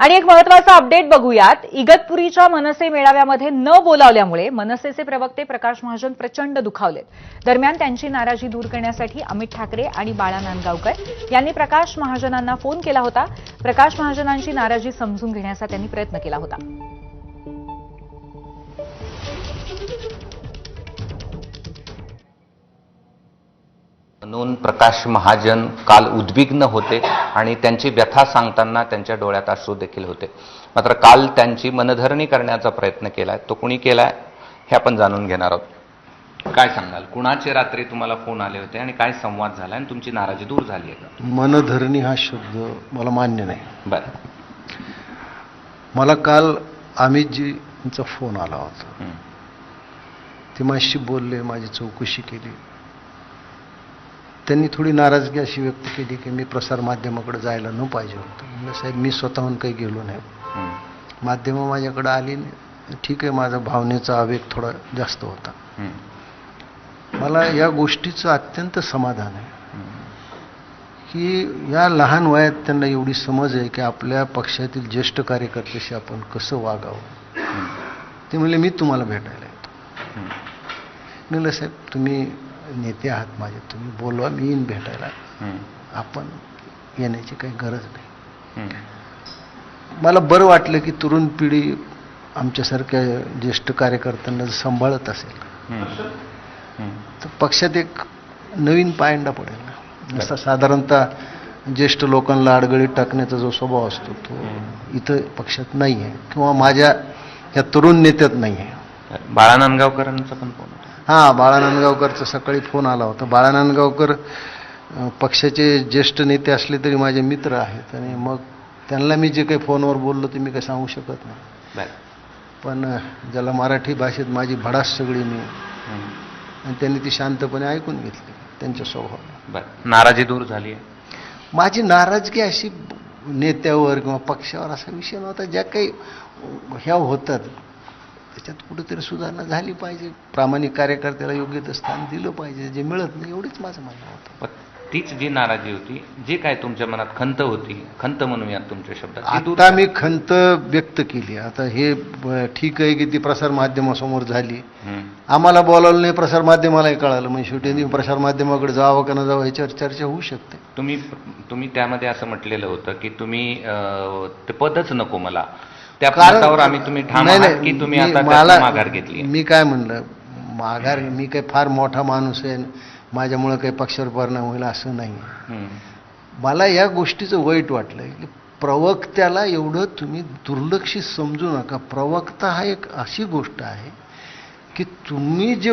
आणि एक महत्त्वाचा अपडेट बघूयात. इगतपुरीच्या मनसे मेळाव्यामध्ये न बोलावल्यामुळे मनसेचे प्रवक्ते प्रकाश महाजन प्रचंड दुखावलेत. दरम्यान त्यांची नाराजी दूर करण्यासाठी अमित ठाकरे आणि बाळा नांदगावकर यांनी प्रकाश महाजनांना फोन केला होता. प्रकाश महाजनांची नाराजी समजून घेण्याचा त्यांनी प्रयत्न केला होता. म्हणून प्रकाश महाजन काल उद्विग्न होते. आणि त्यांची व्यथा सांगताना त्यांच्या डोळ्यात अश्रू देखील होते. मात्र काल त्यांची मनधरणी करण्याचा प्रयत्न केलाय. तो कुणी केलाय हे आपण जाणून घेणार आहोत. काय सांगाल? कुणाचे रात्री तुम्हाला फोन आले होते आणि काय संवाद झाला आणि तुमची नाराजी दूर झाली आहे का? मनधरणी हा शब्द मला मान्य नाही. बरं. मला काल अमितजींचा फोन आला होता. ते माझ्याशी बोलले माझी चौकशी केली. त्यांनी थोडी नाराजगी अशी व्यक्त केली की मी प्रसारमाध्यमाकडे जायला न पाहिजे होतं साहेब मी स्वतःहून काही गेलो नाही. माध्यमं माझ्याकडे आली ठीक आहे माझा भावनेचा आवेग थोडा जास्त होता. मला या गोष्टीचं अत्यंत समाधान आहे. की या लहान वयात त्यांना एवढी समज आहे की आपल्या पक्षातील ज्येष्ठ कार्यकर्त्याशी आपण कसं वागावं. ते म्हणले मी तुम्हाला भेटायला येतो म्हणलं साहेब तुम्ही नेते आहात माझे तुम्ही बोलवा मी येईन भेटायला. आपण येण्याची काही गरज नाही. मला बरं वाटलं की तरुण पिढी आमच्यासारख्या ज्येष्ठ कार्यकर्त्यांना सांभाळत असेल. तर पक्षात एक नवीन पायंडा पडेल जसा साधारणतः ज्येष्ठ लोकांना अडगळीत टाकण्याचा जो स्वभाव असतो तो इथं पक्षात नाही आहे किंवा माझ्या या तरुण नेत्यात नाही आहे बाळा नांदगावकरांचा पण फोन हां बाळा नांदगावकरचा सकाळी फोन आला होता. बाळा नांदगावकर अं, पक्षाचे ज्येष्ठ नेते असले तरी माझे मित्र आहेत आणि मग त्यांना मी जे काही फोनवर बोललो ते मी काही सांगू शकत नाही. बरं. पण ज्याला मराठी भाषेत माझी भडास सगळी मी. आणि त्यांनी ती शांतपणे ऐकून घेतली त्यांच्या स्वभाव बरं. नाराजी दूर झाली आहे? माझी नाराजगी अशी नेत्यावर किंवा पक्षावर असा विषय नव्हता ज्या काही ह्या होतात. त्याच्यात कुठेतरी सुधारणा झाली पाहिजे. प्रामाणिक कार्यकर्त्याला योग्य ते स्थान दिलं पाहिजे. जे मिळत नाही एवढीच माझं म्हणणं होतं. पण तीच जी नाराजी होती जी काय तुमच्या मनात खंत होती खंत म्हणूयात तुमच्या शब्दात आता मी खंत व्यक्त केली. आता हे ठीक आहे की ती प्रसार माध्यमासमोर झाली. आम्हाला बोलावलं नाही प्रसार माध्यमालाही कळालं. म्हणजे शेवटी मी प्रसार माध्यमाकडे जावं का न जावं याच्यावर चर्चा होऊ शकते. तुम्ही तुम्ही त्यामध्ये असं म्हटलेलं होतं की तुम्ही ते पदच नको मला. त्या पदावर आम्ही तुम्ही ठाम आहात की तुम्ही आता मला- त्यातून माघार घेतली मी काय म्हणलं? माघार मी काही फार मोठा माणूस आहे. माझ्यामुळं काही पक्षावर परिणाम होईल असं नाही. मला या गोष्टीचं वाईट वाटलं की प्रवक्त्याला एवढं तुम्ही दुर्लक्षित समजू नका. प्रवक्ता हा एक अशी गोष्ट आहे की तुम्ही जे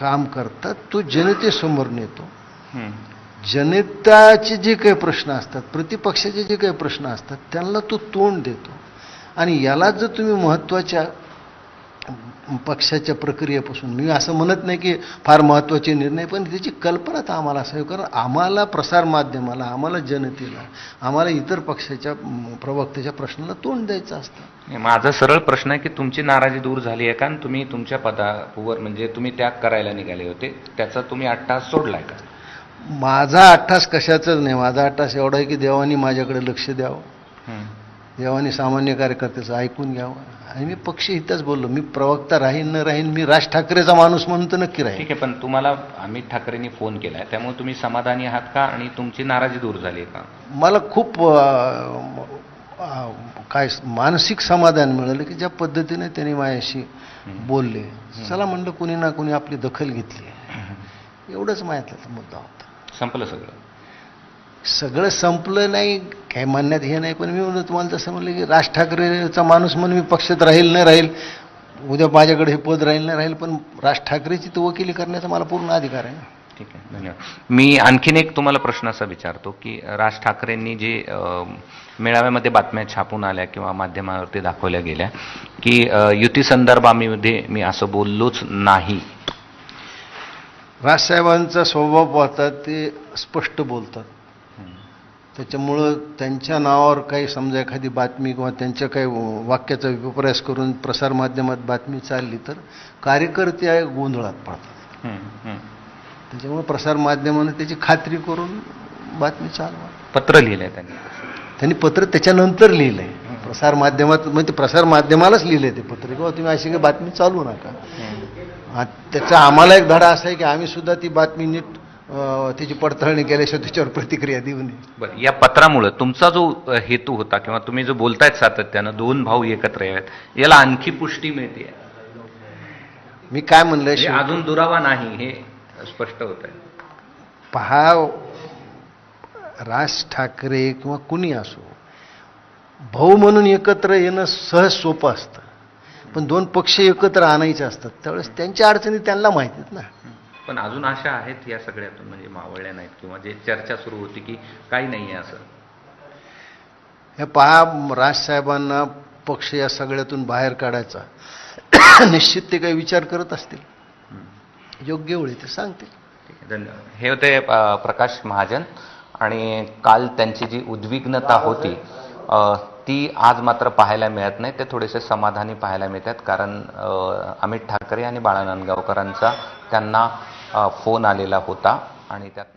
काम करता तो जनतेसमोर नेतो. जनताचे जे काही प्रश्न असतात प्रतिपक्षाचे जे काही प्रश्न असतात त्यांना तो तोंड देतो. आणि याला जर तुम्ही महत्त्वाच्या पक्षाच्या प्रक्रियेपासून मी असं म्हणत नाही की फार महत्त्वाचे निर्णय पण त्याची कल्पना तर आम्हाला असावी कारण आम्हाला प्रसारमाध्यमाला आम्हाला जनतेला आम्हाला इतर पक्षाच्या प्रवक्त्याच्या प्रश्नाला तोंड द्यायचं असतं. माझा सरळ प्रश्न आहे की तुमची नाराजी दूर झाली आहे का? आणि तुम्ही तुमच्या पदावर म्हणजे तुम्ही त्याग करायला निघाले होते त्याचा तुम्ही अट्टास सोडलाय का? माझा अट्टास कशाचाच नाही. माझा अट्टास एवढा आहे की देवानी माझ्याकडे लक्ष द्यावं. देवानी सामान्य कार्यकर्त्याचं ऐकून घ्यावं. आणि मी पक्ष हितच बोललो मी प्रवक्ता राहीन न राहीन मी राज ठाकरेचा माणूस म्हणून तर नक्की राहीन. ठीक आहे पण तुम्हाला अमित ठाकरेंनी फोन केलाय त्यामुळे तुम्ही समाधानी आहात का आणि तुमची नाराजी दूर झाली आहे का? मला खूप काय मानसिक समाधान मिळालं की ज्या पद्धतीने त्यांनी माझ्याशी बोलले. चला म्हणलं कुणी ना कुणी आपली दखल घेतली एवढंच माहितला मुद्दा होता. संपलं सगळं. सगळं संपलं नाही काय म्हणण्यात हे नाही पण मी म्हणलं तुम्हाला जसं म्हणलं की राज ठाकरेचा माणूस म्हणून मी पक्षात राहील नाही राहील. उद्या माझ्याकडे हे पद राहील नाही राहील पण राज ठाकरेची तो वकिली करण्याचा मला पूर्ण अधिकार आहे ठीक आहे धन्यवाद. मी आणखीन एक तुम्हाला प्रश्न असा विचारतो की राज ठाकरेंनी जे मेळाव्यामध्ये बातम्या छापून आल्या किंवा माध्यमावरती दाखवल्या गेल्या की अं, युती संदर्भामध्ये मी असं बोललोच नाही. राजसाहेबांचा स्वभाव पाहतात ते स्पष्ट बोलतात. त्याच्यामुळं त्यांच्या नावावर काही समजा एखादी बातमी किंवा त्यांच्या काही वाक्याचा विपर्यास करून प्रसारमाध्यमात बातमी चालली तर कार्यकर्ते आहे गोंधळात पडतात. त्याच्यामुळे प्रसारमाध्यमानं त्याची खात्री करून बातमी चालवा. पत्र लिहिलंय त्यांनी. त्यांनी पत्र त्याच्यानंतर लिहिलंय. प्रसार माध्यमात म्हणजे ते प्रसार माध्यमालाच लिहिले ते पत्र. किंवा तुम्ही अशी काही बातमी चालू नका. त्याचा आम्हाला एक धडा असा आहे की आम्ही सुद्धा ती बातमी नीट त्याची पडताळणी केल्याशिवाय त्याच्यावर प्रतिक्रिया देऊ नये. बरं या पत्रामुळं तुमचा जो हेतू होता किंवा तुम्ही जो बोलतायत सातत्यानं दोन भाऊ एकत्र यावेत याला आणखी पुष्टी मिळते. मी काय म्हणलं शेवटी- अजून दुरावा नाही हे स्पष्ट होत आहे. पहा राज ठाकरे किंवा कुणी असो भाऊ म्हणून एकत्र येणं सहज सोपं असतं. पण दोन पक्ष एकत्र आणायचे असतात त्यावेळेस त्यांच्या अडचणी त्यांना माहिती आहेत ना. पण अजून आशा आहेत या सगळ्यातून म्हणजे मावळल्या नाहीत किंवा जे चर्चा सुरू होती की काही नाही आहे असं. हे पहा राजसाहेबांना पक्ष या सगळ्यातून बाहेर काढायचा. निश्चित ते काही विचार करत असतील. योग्य वेळी ते सांगतील. धन्यवाद. हे होते प्रकाश महाजन आणि काल त्यांची जी उद्विग्नता होती ती आज मात्र पाहायला मिळत नाही. ते थोडेसे समाधानी पाहायला मिळतात कारण अमित ठाकरे आणि बाळा नांदगावकरांचा त्यांना फोन आलेला होता आणि त्यातनं